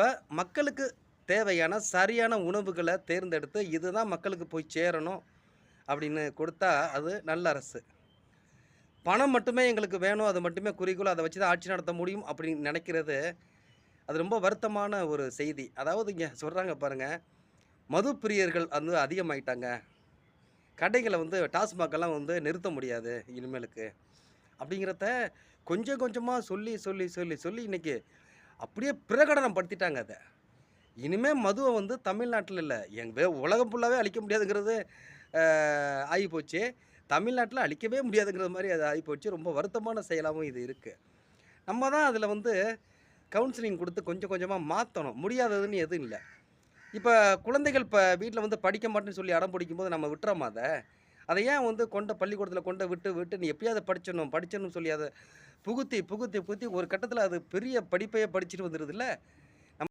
அப்போ மக்களுக்கு தேவையான சரியான உணவுகளை தேர்ந்தெடுத்து இதுதான் மக்களுக்கு போய் சேரணும் அப்படின்னு கொடுத்தா அது நல்ல அரசு. பணம் மட்டுமே எங்களுக்கு வேணும் அது மட்டுமே குறிக்கோள் அதை வச்சு தான் ஆட்சி நடத்த முடியும் அப்படின்னு நினைக்கிறது அது ரொம்ப வருத்தமான ஒரு செய்தி. அதாவது இங்கே சொல்கிறாங்க பாருங்கள் மது பிரியர்கள் வந்து அதிகமாயிட்டாங்க. கடைகளை வந்து டாஸ்மாகெல்லாம் வந்து நிறுத்த முடியாது இனிமேலுக்கு. அப்படிங்கிறத கொஞ்சம் கொஞ்சமாக சொல்லி சொல்லி சொல்லி சொல்லி இன்றைக்கி அப்படியே பிரகடனம் படுத்திட்டாங்க அதை. இனிமேல் மதுவை வந்து தமிழ்நாட்டில் இல்லை எங்கள் உலகம் ஃபுல்லாகவே அழிக்க முடியாதுங்கிறது ஆகி ஆகிப்போச்சு தமிழ்நாட்டில் அழிக்கவே முடியாதுங்கிறது மாதிரி அது ஆகிப்போச்சு ரொம்ப வருத்தமான செயலாகவும் இது இருக்குது நம்ம தான் அதில் வந்து கவுன்சிலிங் கொடுத்து கொஞ்சம் கொஞ்சமாக மாற்றணும் முடியாததுன்னு எதுவும் இல்லை. இப்போ குழந்தைகள் இப்போ வீட்டில் வந்து படிக்க மாட்டேன்னு சொல்லி அடம் பிடிக்கும்போது நம்ம விட்டுறோமா அதை? அதை ஏன் வந்து கொண்ட பள்ளிக்கூடத்தில் கொண்ட விட்டு விட்டு நீ எப்படியாவது படிச்சிடணும் படிச்சிடணும் சொல்லி அதை புகுத்தி புகுத்தி புகுத்தி ஒரு கட்டத்தில் அது பெரிய படிப்பையே படிச்சுட்டு வந்துடுதுல்ல